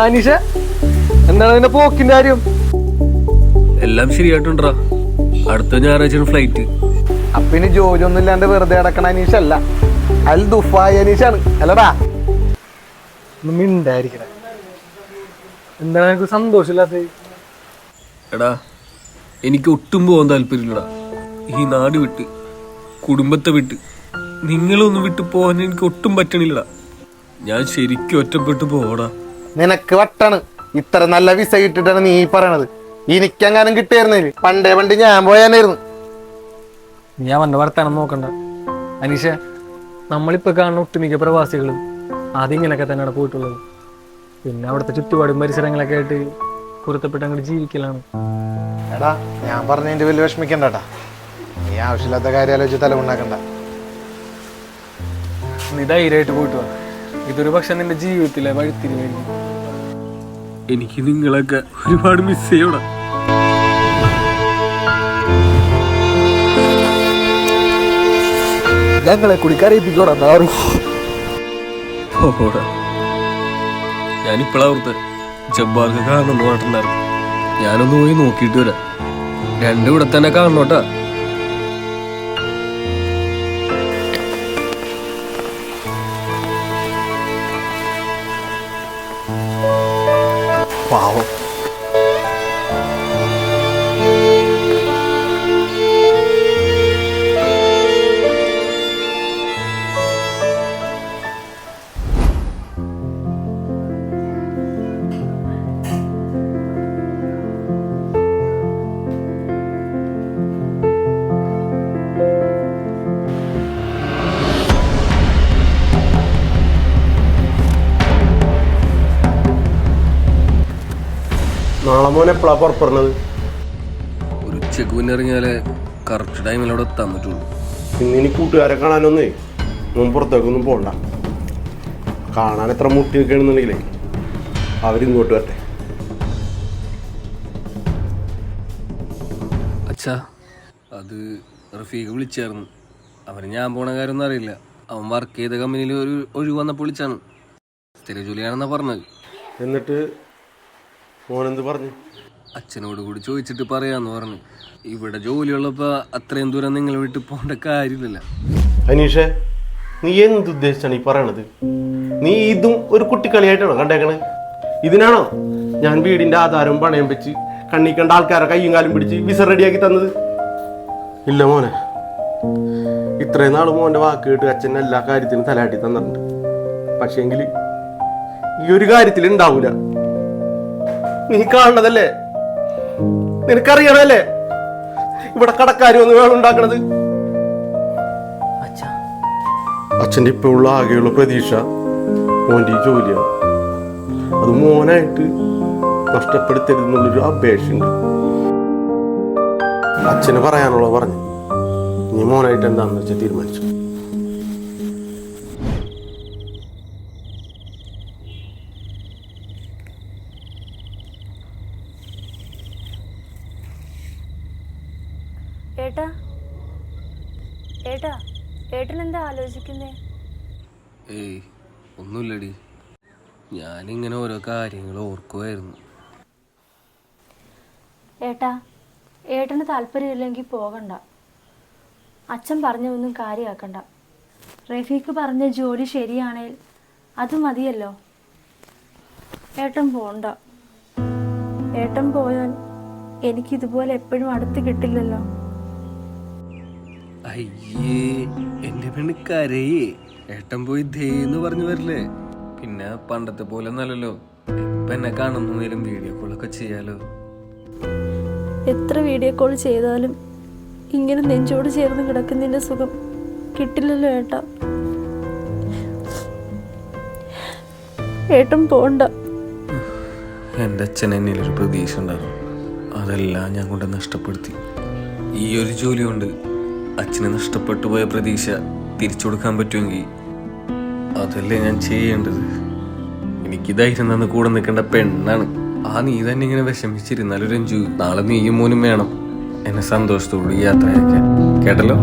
അനീഷ എന്താണ് നിന്റെ പോക്കിന്റെ കാര്യം? എല്ലാം ശരിയായിട്ടുണ്ടാ അടുത്ത ഞായറാഴ്ച ഫ്ലൈറ്റ് അപ്പൊ ഇനി ജോലി ഒന്നും ഇല്ലാണ്ട് വെറുതെ അടക്കണ അനീഷ അല്ല. അൽ ദുഫായ അനീഷാണ് അല്ലടാ. മിണ്ടായിരിക്കണ. എന്താണ് എനിക്ക് സന്തോഷമില്ലാത്ത എടാ എനിക്ക് ഒട്ടും പോകാൻ താല്പര്യമില്ലടാ. ഈ നാട് വിട്ട് കുടുംബത്തെ വിട്ട് നിങ്ങളൊന്നും വിട്ട് പോകാൻ എനിക്ക് ഒട്ടും പറ്റണില്ലടാ. ഞാൻ ശരിക്കും ഒറ്റപ്പെട്ടു പോടാ നിനക്ക് വട്ടാണ്. ഇത്ര നല്ല വിസ കിട്ടിട്ടാണ് നീ പറയണത്. എനിക്കെങ്ങാനും കിട്ടിയായിരുന്നില്ല പണ്ടേ പണ്ട് ഞാൻ പോയാനായിരുന്നു. ഞാൻ വന്ന വർത്താനം നോക്കണ്ട. അനീഷ നമ്മളിപ്പോ കാണുന്ന ഒട്ടുമിക്ക പ്രവാസികളും ആദ്യം ഇങ്ങനെയൊക്കെ തന്നെയാണ് പോയിട്ടുള്ളത്. പിന്നെ അവിടുത്തെ ചുറ്റുപാടും പരിസരങ്ങളൊക്കെ ആയിട്ട് പൊരുത്തപ്പെട്ട് അങ്ങോട്ട് ജീവിക്കലാണ്. എടാ ഞാൻ പറഞ്ഞതിന്റെ വലിയ വിഷമിക്കണ്ടട്ടാ നീ ആവശ്യമില്ലാത്ത കാര്യം ആലോചിച്ച് തലമുണ്ടാക്കണ്ട നീ ധൈര്യമായിട്ട് പോയിട്ട് വാ. ഇതൊരു പക്ഷെ നിന്റെ ജീവിതത്തിലെ വഴിത്തിരിവായിരിക്കും. എനിക്ക് നിങ്ങളൊക്കെ ഒരുപാട് മിസ് ചെയ്യണം. ഞങ്ങളെ കൂടി കരയിപ്പിക്കോടാ നാറും ഞാനിപ്പോഴാ ഓർത്ത് ജബ്ബാർക്ക് കാണുന്നു പറഞ്ഞിട്ടുണ്ടായിരുന്നു ഞാനൊന്ന് പോയി നോക്കിയിട്ട് വരാം. രണ്ടും ഇവിടെ തന്നെ കാണണോട്ടാ. നാളെ മോൻ എപ്പോഴാ പുറപ്പെടുന്നത് ഒരു ഉച്ചയ്ക്ക് മുന്നേ ഇറങ്ങിയാലേ കറക്റ്റ് ടൈമിൽ അവിടെ എത്താൻ പറ്റുള്ളൂ. ഇന്ന് ഇനി കൂട്ടുകാരെ കാണാനൊന്നേ മുൻ പുറത്തേക്കൊന്നും പോകണ്ട കാണാൻ എത്ര മുട്ടി നിൽക്കണമെന്നുണ്ടെങ്കിലേ അവരിങ്ങോട്ട് വരട്ടെ. അച്ഛാ അത് റഫീഖ് വിളിച്ചായിരുന്നു. അവന് ഞാൻ പോണ കാര്യമൊന്നും അറിയില്ല. അവൻ വർക്ക് ചെയ്ത കമ്പനിയിൽ ഒരു ഒഴിവ് വന്നപ്പോൾ വിളിച്ചാണ്. സ്ഥിര ജോലിയാണെന്നാണ് പറഞ്ഞത്. എന്നിട്ട് മോനെന്ത് പറഞ്ഞു? അച്ഛനോട് കൂടി ചോദിച്ചിട്ട് പറയാന്ന് പറഞ്ഞു. ഇവിടെ ജോലിയുള്ളപ്പോ അത്രയും ദൂരം നിങ്ങൾ വീട്ടിൽ പോകേണ്ട കാര്യമില്ല അനീഷേ നീ എന്ത് ഉദ്ദേശിച്ചാണ് ഈ പറയണത്? നീ ഇതും ഒരു കുട്ടിക്കളിയായിട്ടാണോ കണ്ടേക്കണേ? ഇതിനാണോ ഞാൻ വീടിന്റെ ആധാരവും പണയം വെച്ച് കണ്ണി കണ്ട ആൾക്കാരെ കയ്യും കാലും പിടിച്ച് വിസ റെഡിയാക്കി തന്നത്? ഇല്ല മോനെ. ഇത്രയും നാൾ മോന്റെ വാക്ക് കേട്ട് അച്ഛൻ എല്ലാ കാര്യത്തിനും തലാട്ടി തന്നിട്ടുണ്ട്. പക്ഷേങ്കിൽ ഈ ഒരു കാര്യത്തിൽ ഉണ്ടാവൂല. നീ കാണണതല്ലേ? നിനക്കറിയണല്ലേ ഇവിടെ കടക്കാരി ഒന്ന് വേണം ഉണ്ടാക്കണത്. അച്ഛന്റെ ഇപ്പോഴുള്ള ആകെയുള്ള പ്രതീക്ഷ മോന്റെ ഈ ജോലിയാണ്. അത് മോനായിട്ട് നഷ്ടപ്പെടുത്തരുതെന്നുള്ളൊരു അപേക്ഷയുണ്ട്. അച്ഛന് പറയാനുള്ള പറഞ്ഞു. നീ മോനായിട്ട് എന്താണെന്ന് വെച്ചാൽ തീരുമാനിച്ചു. ഏട്ടാ? ഏട്ടാ ഏട്ടൻ എന്താ ആലോചിക്കുന്നേ? ഏയ് ഒന്നുമില്ലടി. ഞാനിങ്ങനെ ഓരോ കാര്യങ്ങൾ ഓർക്കുമായിരുന്നു ഏട്ടാ ഏട്ടന് താല്പര്യമില്ലെങ്കിൽ പോകണ്ട. അച്ഛൻ പറഞ്ഞൊന്നും കാര്യമാക്കണ്ട. റഫീഖ് പറഞ്ഞ ജോലി ശരിയാണേൽ അത് മതിയല്ലോ. ഏട്ടൻ പോണ്ട. ഏട്ടൻ പോയാൽ എനിക്കിതുപോലെ എപ്പോഴും അടുത്ത് കിട്ടില്ലല്ലോ. അയ്യേ എന്റെ പെണ്ണ് കരയേ ഏട്ടൻ പോയി ധേന്ന് പറഞ്ഞു വരില്ലേ? പിന്നെ പണ്ടത്തെ പോലെ നല്ലല്ലോ ഇപ്പൊ എന്നെ കാണുന്നേലും വീഡിയോ കോളൊക്കെ ചെയ്യാലോ. എത്ര വീഡിയോ കോൾ ചെയ്താലും ഇങ്ങനെ നെഞ്ചോട് ചേർന്ന് കിടക്കുന്നതിന്റെ സുഖം കിട്ടില്ലല്ലോ ഏട്ടാ. ഏട്ടൻ പോണ്ട. എന്റെ അച്ഛൻ എന്നിലൊരു പ്രതീക്ഷ ഉണ്ടായിരുന്നു അതെല്ലാം ഞാൻ കൊണ്ട് നഷ്ടപ്പെടുത്തി. ഈ ഒരു ജോലി കൊണ്ട് അച്ഛന് നഷ്ടപ്പെട്ടു പോയ പ്രതീക്ഷ തിരിച്ചു കൊടുക്കാൻ പറ്റുമെങ്കിൽ അതല്ലേ ഞാൻ ചെയ്യേണ്ടത്? എനിക്ക് ധൈര്യം തന്ന് കൂടെ നിൽക്കേണ്ട പെണ്ണാണ്. ആ നീ തന്നെ ഇങ്ങനെ വിഷമിച്ചിരുന്നാലും രഞ്ജു നാളെ നീയും മോനും വേണം. എന്നെ സന്തോഷത്തോടെ യാത്രയാക്കാൻ കേട്ടല്ലോ?